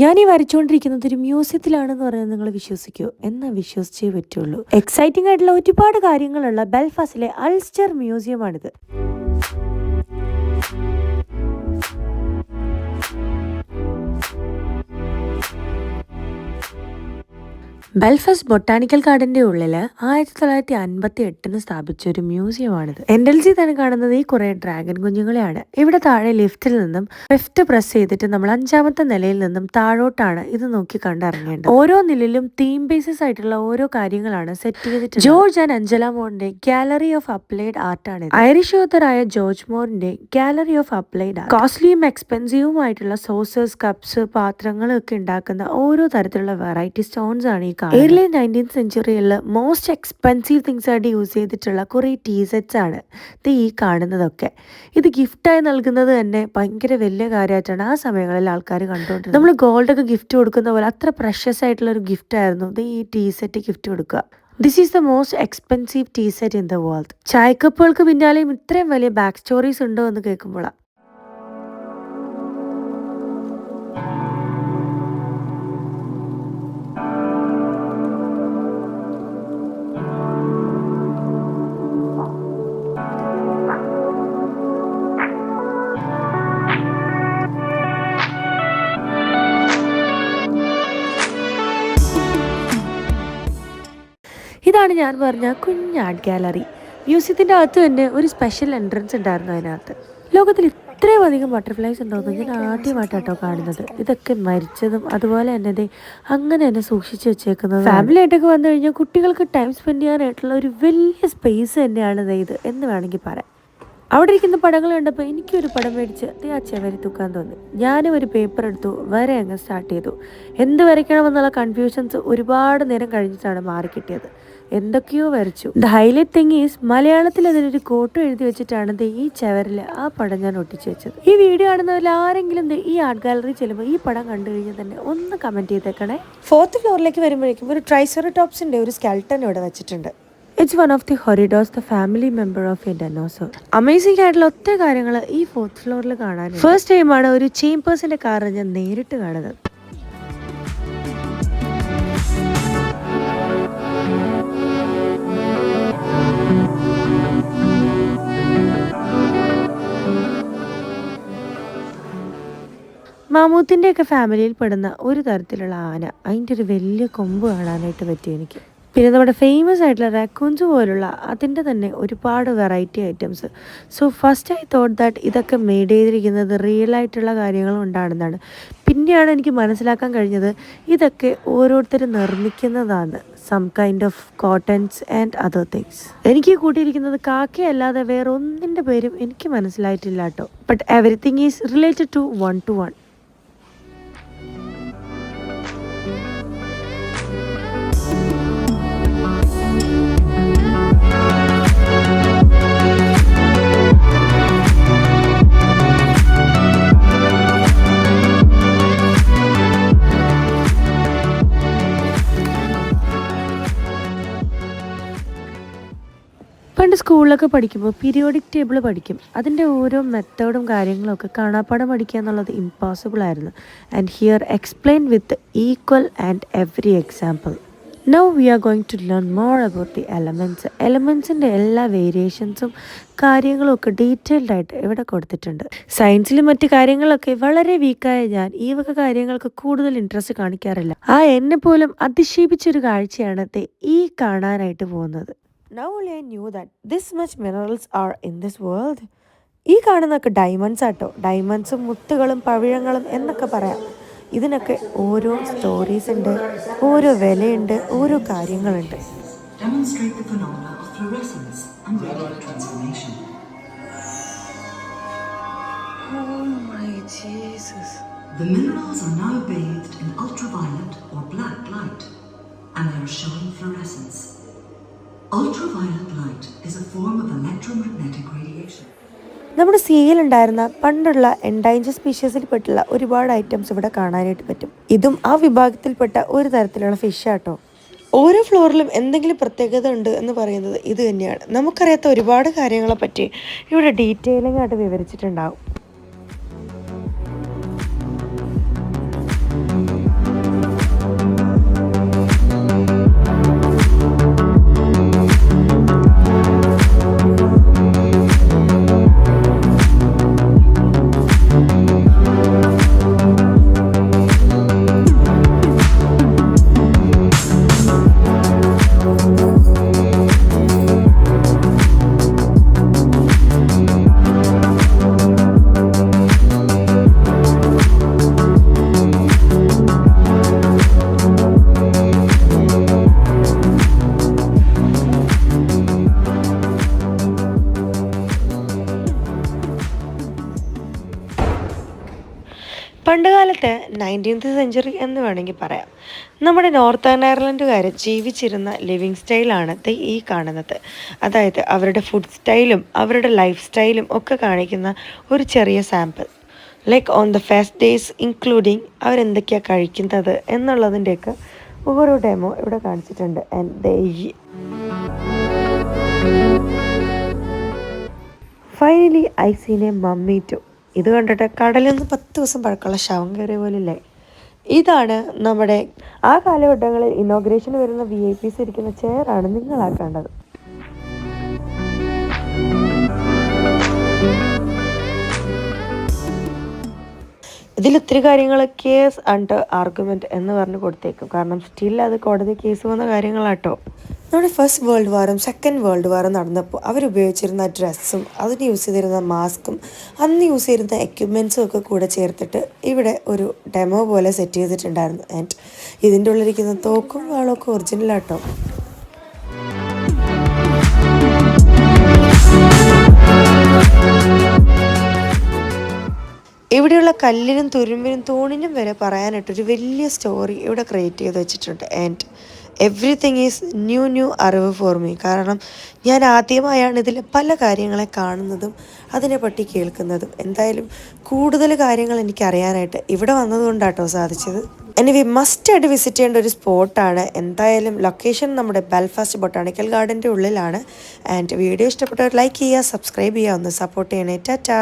ഞാൻ ഈ വരച്ചുകൊണ്ടിരിക്കുന്നത് ഒരു മ്യൂസിയത്തിലാണെന്ന് പറയുന്നത് നിങ്ങൾ വിശ്വസിക്കൂ. എന്നാൽ വിശ്വസിച്ചേ പറ്റുള്ളൂ. എക്സൈറ്റിംഗ് ആയിട്ടുള്ള ഒരുപാട് കാര്യങ്ങളുള്ള ബെൽഫാസിലെ അൾസ്റ്റർ മ്യൂസിയമാണിത് ബെൽഫസ് ബൊട്ടാണിക്കൽ ഗാർഡന്റെ ഉള്ളിൽ ആയിരത്തി തൊള്ളായിരത്തി അൻപത്തി എട്ടിന് സ്ഥാപിച്ച ഒരു മ്യൂസിയമാണിത്. എൻ എൽ സി തന്നെ കാണുന്നത് ഈ കുറെ ഡ്രാഗൺ കുഞ്ഞുങ്ങളെയാണ്. ഇവിടെ താഴെ ലിഫ്റ്റിൽ നിന്നും ലിഫ്റ്റ് പ്രസ് ചെയ്തിട്ട് നമ്മൾ അഞ്ചാമത്തെ നിലയിൽ നിന്നും താഴോട്ടാണ് ഇത് നോക്കി കണ്ടിറങ്ങേണ്ടത് ഓരോ നിലയിലും തീം ബേസിസ് ആയിട്ടുള്ള ഓരോ കാര്യങ്ങളാണ് സെറ്റ് ചെയ്തിട്ട് ജോർജ് ആൻഡ് അഞ്ജല മോറിന്റെ ഗാലറി ഓഫ് അപ്ലൈഡ് ആർട്ട് ആർട്ടാണ് ഐറിഷ് ഓത്തറായ ജോർജ് മോറിന്റെ ഗാലറി ഓഫ് അപ്ലൈഡ് ആർട്ട് കോസ്റ്റ്ലിയും എക്സ്പെൻസീവും ആയിട്ടുള്ള കപ്സ് പാത്രങ്ങളൊക്കെ ഉണ്ടാക്കുന്ന ഓരോ തരത്തിലുള്ള വെറൈറ്റി സ്റ്റോൺസ് ആണ് ഈ ഏർലി നയന്റീൻ സെഞ്ചുറിയിൽ മോസ്റ്റ് എക്സ്പെൻസീവ് തിങ്സ് ആയിട്ട് യൂസ് ചെയ്തിട്ടുള്ള കുറേ ടീ സെറ്റ്സ് ആണ് ഇത് ഈ കാണുന്നതൊക്കെ. ഇത് ഗിഫ്റ്റായി നൽകുന്നത് തന്നെ ഭയങ്കര വലിയ കാര്യമായിട്ടാണ് ആ സമയങ്ങളിൽ ആൾക്കാർ കണ്ടുകൊണ്ടിരുന്നത്. നമ്മൾ ഗോൾഡൊക്കെ ഗിഫ്റ്റ് കൊടുക്കുന്ന പോലെ അത്ര പ്രഷ്യസ് ആയിട്ടുള്ള ഒരു ഗിഫ്റ്റ് ആയിരുന്നു ഇത് ഈ ടീ സെറ്റ് ഗിഫ്റ്റ് കൊടുക്കുക. This is the most expensive tea set in the world ചായക്കപ്പുകൾക്ക് പിന്നാലെയും ഇത്രയും വലിയ ബാക്ക് സ്റ്റോറീസ് ഉണ്ടോ എന്ന് കേൾക്കുമ്പോഴാണ് ഇതാണ് ഞാൻ പറഞ്ഞ കുഞ്ഞ് ആർട്ട് ഗാലറി മ്യൂസിയത്തിന്റെ അകത്ത് തന്നെ ഒരു സ്പെഷ്യൽ എൻട്രൻസ് ഉണ്ടായിരുന്നു അതിനകത്ത്. ലോകത്തിൽ ഇത്രയും അധികം ബട്ടർഫ്ലൈസ് ഉണ്ടോയെന്ന് ഞാൻ ആദ്യമായിട്ടാട്ടോ കാണുന്നത്. ഇതൊക്കെ മരിച്ചതും അതുപോലെ തന്നെ അങ്ങനെ തന്നെ സൂക്ഷിച്ചു വെച്ചേക്കുന്നത്. ഫാമിലി ആയിട്ടൊക്കെ വന്നു കഴിഞ്ഞാൽ കുട്ടികൾക്ക് ടൈം സ്പെൻഡ് ചെയ്യാനായിട്ടുള്ള ഒരു വലിയ സ്പേസ് തന്നെയാണ് ഇത് എന്ന് വേണമെങ്കിൽ പറയാം. അവിടെ ഇരിക്കുന്ന പടങ്ങൾ കണ്ടപ്പോൾ എനിക്കൊരു പടം മേടിച്ച് ദേ ആ ചെവരി തൂക്കാൻ തോന്നി. ഞാനും ഒരു പേപ്പർ എടുത്തു വരെ അങ്ങ് സ്റ്റാർട്ട് ചെയ്തു. എന്ത് വരയ്ക്കണമെന്നുള്ള കൺഫ്യൂഷൻസ് ഒരുപാട് നേരം കഴിഞ്ഞിട്ടാണ് മാറിക്കിട്ടിയത് എന്തൊക്കെയോ വരച്ചു. ദ ഹൈലൈറ്റ് തിങ് ഈസ് മലയാളത്തിൽ അതിനൊരു കോട്ട് എഴുതി വെച്ചിട്ടാണ് ഈ ചവരിൽ ആ പടം ഞാൻ ഒട്ടിച്ചു വെച്ചത്. ഈ വീഡിയോ കാണുന്നവരിൽ ആരെങ്കിലും ഈ ആർട്ട് ഗാലറി ചെല്ലുമ്പോൾ ഈ പടം കണ്ടു കഴിഞ്ഞാൽ തന്നെ ഒന്ന് കമന്റ് ചെയ്തേക്കണേ. ഫോർത്ത് ഫ്ലോറിലേക്ക് വരുമ്പോഴേക്കും ഒരു ട്രൈസെറോടോപ്സിന്റെ ഒരു സ്കെൽട്ടൺ ഇവിടെ വെച്ചിട്ടുണ്ട്. It's one of the ഹൊറിഡോസ് the family member of dinosaur amazing ആയിട്ടുള്ള ഒത്തിരി കാര്യങ്ങൾ ഈ ഫോർത്ത് ഫ്ലോറിൽ കാണാൻ ഫസ്റ്റ് ടൈമാണ് ഒരു ചേമ്പേഴ്സിന്റെ കാർ ഞാൻ നേരിട്ട് കാണുന്നത്. മാമൂത്തിന്റെ ഒക്കെ ഫാമിലിയിൽ പെടുന്ന ഒരു തരത്തിലുള്ള ആന അതിന്റെ ഒരു വലിയ കൊമ്പ് കാണാനായിട്ട് പറ്റി എനിക്ക്. പിന്നെ നമ്മുടെ ഫേമസ് ആയിട്ടുള്ള റെക്കൂൺസ് പോലുള്ള അതിന്റെ തന്നെ ഒരുപാട് variety items so first I thought that ഇതൊക്കെ മെയ്ഡ് ചെയ്തിരിക്കുന്നത് റിയൽ ആയിട്ടുള്ള കാര്യങ്ങൾ കൊണ്ടാണെന്നാണ്. പിന്നെയാണ് എനിക്ക് മനസ്സിലാക്കാൻ കഴിഞ്ഞത് ഇതൊക്കെ ഓരോരുത്തർ നിർമ്മിക്കുന്നതാണ്. Some kind of cottons and other things എനിക്ക് കൂട്ടിയിരിക്കുന്നത് കാക്കയല്ലാതെ വേറെ ഒന്നിന്റെ പേരും എനിക്ക് മനസ്സിലായിട്ടില്ല കേട്ടോ. But everything is related to one to one സ്കൂളിലൊക്കെ പഠിക്കുമ്പോൾ പീരിയോഡിക് ടേബിൾ പഠിക്കും. അതിന്റെ ഓരോ മെത്തേഡും കാര്യങ്ങളൊക്കെ കാണാപ്പാടം പഠിക്കുക എന്നുള്ളത് ഇമ്പോസിബിൾ ആയിരുന്നു. And here explain with equal and every example now we are going to learn more about the elements എലമെൻസിന്റെ എല്ലാ വേരിയേഷൻസും കാര്യങ്ങളും ഒക്കെ ഡീറ്റെയിൽഡ് ആയിട്ട് ഇവിടെ കൊടുത്തിട്ടുണ്ട്. സയൻസിലും മറ്റു കാര്യങ്ങളൊക്കെ വളരെ വീക്കായ ഞാൻ ഈ വക കാര്യങ്ങൾക്ക് കൂടുതൽ ഇൻട്രസ്റ്റ് കാണിക്കാറില്ല. ആ എന്നെ പോലും അതിശയിപ്പിച്ചൊരു കാഴ്ചയാണ് ഈ കാണാനായിട്ട് പോകുന്നത്. Now I knew that this much minerals are in this world ഈ കാണുന്നതൊക്കെ ഡയമണ്ട്സ് ആട്ടോ ഡയമണ്ട്സും മുത്തുകളും പവിഴങ്ങളും എന്നൊക്കെ പറയാം ഇതിനൊക്കെ ഓരോ സ്റ്റോറീസ് ഉണ്ട് ഓരോ വിലയുണ്ട് ഓരോ കാര്യങ്ങളുണ്ട് demonstrate the phenomena of fluorescence and radiant. Oh my Jesus. The minerals are now bathed in ultraviolet or black light, and they are showing fluorescence. Ultraviolet light is a form of electromagnetic radiation. നമ്മുടെ സിയിൽ ഉണ്ടായിരുന്ന പണ്ടുള്ള എൻഡൈഞ്ചർ സ്പീഷീസിൽപ്പെട്ടുള്ള ഒരുപാട് items ഇവിടെ കാണാനായിട്ട് പറ്റും. ഇതും ആ വിഭാഗത്തിൽപ്പെട്ട ഒരു തരത്തിലുള്ള ഫിഷ് ആട്ടോ. ഓരോ ഫ്ലോറിലും എന്തെങ്കിലും പ്രത്യേകത ഉണ്ട് എന്ന് പറയുന്നത് ഇത് തന്നെയാണ്. നമുക്കറിയാത്ത ഒരുപാട് കാര്യങ്ങളെ പറ്റി ഇവിടെ ഡീറ്റെയിലിംഗ് ആയിട്ട് വിവരിച്ചിട്ടുണ്ടാവും. പണ്ടുകാലത്ത് നയന്റീൻത്ത് സെഞ്ചുറി എന്ന് വേണമെങ്കിൽ പറയാം. നമ്മുടെ നോർത്തേൺ അയർലൻഡുകാർ ജീവിച്ചിരുന്ന ലിവിങ് സ്റ്റൈലാണ് ഈ കാണുന്നത്. അതായത് അവരുടെ ഫുഡ് സ്റ്റൈലും അവരുടെ ലൈഫ് സ്റ്റൈലും ഒക്കെ കാണിക്കുന്ന ഒരു ചെറിയ sample. Like on the first days including അവരെന്തൊക്കെയാണ് കഴിക്കുന്നത് എന്നുള്ളതിന്റെയൊക്കെ ഓരോ ഡെമോ ഇവിടെ കാണിച്ചിട്ടുണ്ട്. And they finally I seen mummy too. ഇത് കണ്ടിട്ട് കടലിൽ നിന്ന് പത്ത് ദിവസം പഴക്കമുള്ള ശവം കയറിയ പോലില്ലേ? ഇതാണ് നമ്മുടെ ആ കാലഘട്ടങ്ങളിൽ ഇനോഗ്രേഷന് വരുന്ന വി ഐ പിസ് ഇരിക്കുന്ന ചെയറാണ് നിങ്ങളാക്കേണ്ടത്. ഇതിൽ ഒത്തിരി കാര്യങ്ങൾ കേസ് അണ്ട് ആർഗ്യുമെന്റ് എന്ന് പറഞ്ഞ് കൊടുത്തേക്കും. കാരണം സ്റ്റിൽ അത് കോടതി കേസ് വന്ന കാര്യങ്ങളാട്ടോ. നമ്മുടെ ഫസ്റ്റ് വേൾഡ് വാറും സെക്കൻഡ് വേൾഡ് വാറും നടന്നപ്പോൾ അവരുപയോഗിച്ചിരുന്ന ഡ്രസ്സും അതിന് യൂസ് ചെയ്തിരുന്ന മാസ്കും അന്ന് യൂസ് ചെയ്തിരുന്ന എക്യുപ്മെൻസും ഒക്കെ കൂടെ ചേർത്തിട്ട് ഇവിടെ ഒരു ഡെമോ പോലെ സെറ്റ് ചെയ്തിട്ടുണ്ടായിരുന്നു. ആൻഡ് ഇതിന്റെ ഉള്ളിലിരിക്കുന്ന തോക്കും വാളൊക്കെ ഒറിജിനലാട്ടോ ഇവിടെയുള്ള കല്ലിനും തുരുമ്പിനും തൂണിനും വരെ പറയാനായിട്ടൊരു വലിയ സ്റ്റോറി ഇവിടെ ക്രിയേറ്റ് ചെയ്ത് വെച്ചിട്ടുണ്ട്. And everything is new new അറിവ് ഫോർ മീ കാരണം ഞാൻ ആദ്യമായാണ് ഇതിൽ പല കാര്യങ്ങളെ കാണുന്നതും അതിനെപ്പറ്റി കേൾക്കുന്നതും. എന്തായാലും കൂടുതൽ കാര്യങ്ങൾ എനിക്ക് അറിയാനായിട്ട് ഇവിടെ വന്നതുകൊണ്ടാട്ടോ സാധിച്ചത്. എനിവി മസ്റ്റ് ആയിട്ട് വിസിറ്റ് ചെയ്യേണ്ട ഒരു സ്പോട്ടാണ് എന്തായാലും ലൊക്കേഷൻ നമ്മുടെ ബെൽഫാസ്റ്റ് ബൊട്ടാണിക്കൽ ഗാർഡന്റെ ഉള്ളിലാണ്. ആൻഡ് വീഡിയോ ഇഷ്ടപ്പെട്ടവർ ലൈക്ക് ചെയ്യുക സബ്സ്ക്രൈബ് ചെയ്യുക ഒന്ന് സപ്പോർട്ട് ചെയ്യണേ. ടാറ്റാ